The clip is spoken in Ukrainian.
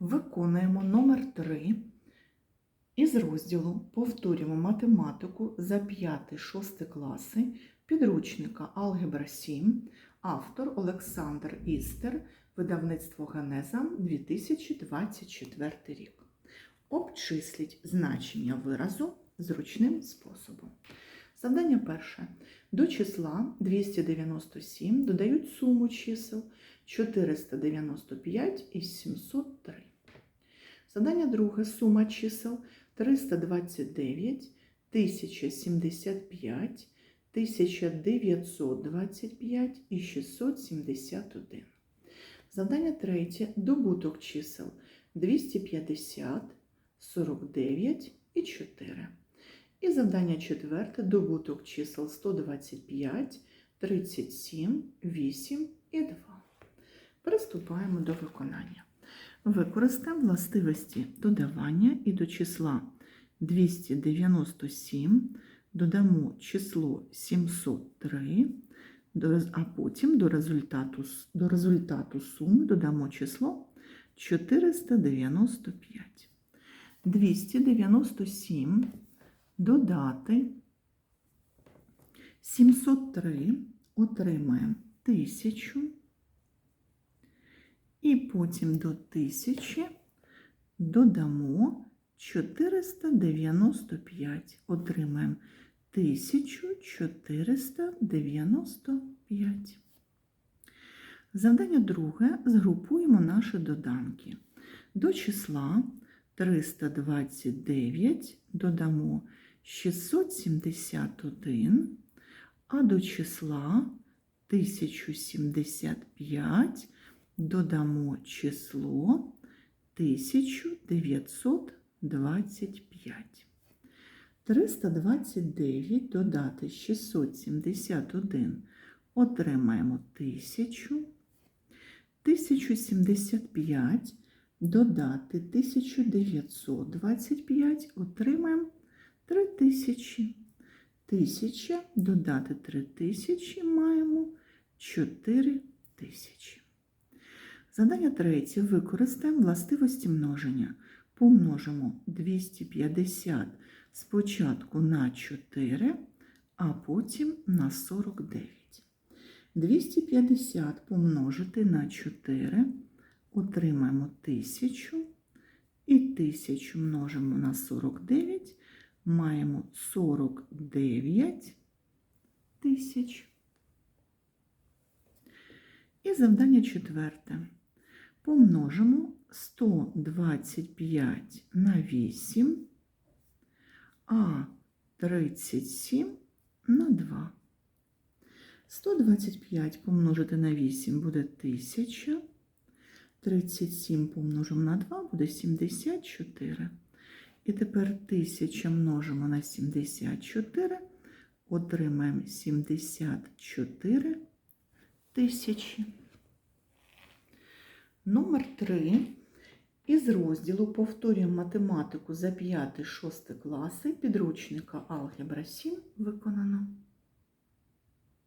Виконуємо номер 3 із розділу Повторюємо математику за 5-6 класи підручника Алгебра 7, автор Олександр Істер, видавництво Генеза 2024 рік. Обчисліть значення виразу зручним способом. Завдання перше. До числа 297 додають суму чисел 495 і 703. Задання друге. Сума чисел 329, 1075, 1925 і 671. Завдання третє. Добуток чисел 250, 49 і 4. І завдання четверте. Добуток чисел 125, 37, 8 і 2. Приступаємо до виконання. Використаємо властивості додавання і до числа 297 додамо число 703, а потім до результату, до результату суми додамо число 495. 297 додати 703 отримаємо 1000. І потім до 1000 додамо 495. Отримаємо 1495. Завдання друге. Згрупуємо наші доданки. До числа 329 додамо 671, а до числа 1075 додамо число 1925. 329 додати 671 отримаємо 1000. 1075 додати 1925 отримаємо 3000. 1000 додати 3000 маємо 4000. Задання третє. Використаємо властивості множення. Помножимо 250 спочатку на 4, а потім на 49. 250 помножити на 4, отримаємо 1000. І 1000 множимо на 49, маємо 49 тисяч. І завдання четверте. Помножимо 125 на 8, а 37 на 2. 125 помножити на 8 буде 1000. 37 помножимо на 2 буде 74. І тепер 1000 множимо на 74, отримаємо 74 тисячі. Номер 3. Із розділу повторюємо математику за 5-6 класи підручника Алгебра 7 виконано.